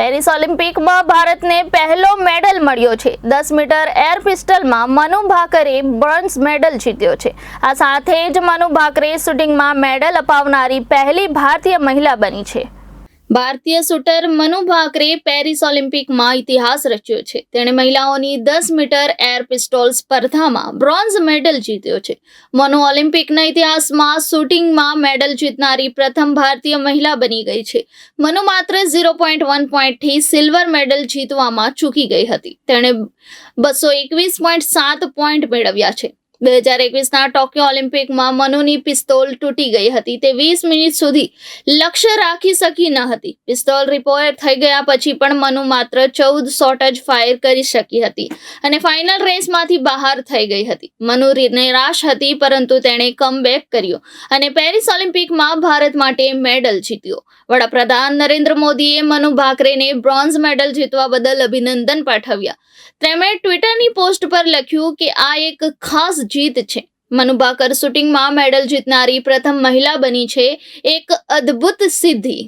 Paris ઓલિમ્પિકમાં ભારતને પહેલો medal મળ્યો છે. દસ મીટર એર પિસ્ટલમાં મનુ ભાકરે બ્રોન્ઝ મેડલ જીત્યો છે. આ સાથે જ મનુ ભાકરે શૂટિંગમાં મેડલ અપાવનારી પહેલી ભારતીય મહિલા બની છે. ભારતીય શૂટર મનુ ભાકરે પેરિસ ઓલિમ્પિકમાં ઇતિહાસ રચ્યો છે. તેણે મહિલાઓની દસ મીટર એર પિસ્ટોલ સ્પર્ધામાં બ્રોન્ઝ મેડલ જીત્યો છે. મનુ ઓલિમ્પિકના ઇતિહાસમાં શૂટિંગમાં મેડલ જીતનારી પ્રથમ ભારતીય મહિલા બની ગઈ છે. મનુ માત્ર ઝીરો પોઈન્ટ વન પોઈન્ટથી સિલ્વર મેડલ જીતવામાં ચૂકી ગઈ હતી. તેણે બસો એકવીસ પોઈન્ટ સાત પોઈન્ટ મેળવ્યા છે. બે હજાર એકવીસના ટોક્યો ઓલિમ્પિકમાં મનુની પિસ્તોલ તૂટી ગઈ હતી. તે વીસ મિનિટ સુધી લક્ષ્ય રાખી શકી ન હતી. પિસ્તોલ રિપોર્ટ થઈ ગયા પછી પણ મનુ માત્ર ચૌદ શોટ જ ફાયર કરી શકી હતી અને ફાઇનલ રેસમાંથી બહાર થઈ ગઈ હતી. મનુ નિરાશ હતી પરંતુ તેણે કમબેક કર્યો અને પેરિસ ઓલિમ્પિકમાં ભારત માટે મેડલ જીત્યો. વડાપ્રધાન નરેન્દ્ર મોદીએ મનુ ભાકરેને બ્રોન્ઝ મેડલ જીતવા બદલ અભિનંદન પાઠવ્યા. તેમણે ટ્વિટરની પોસ્ટ પર લખ્યું કે આ એક ખાસ જીત છે. મનુ ભાકર શૂટિંગમાં મેડલ જીતનારી પ્રથમ મહિલા બની છે એક અદ્ભુત સિદ્ધિ.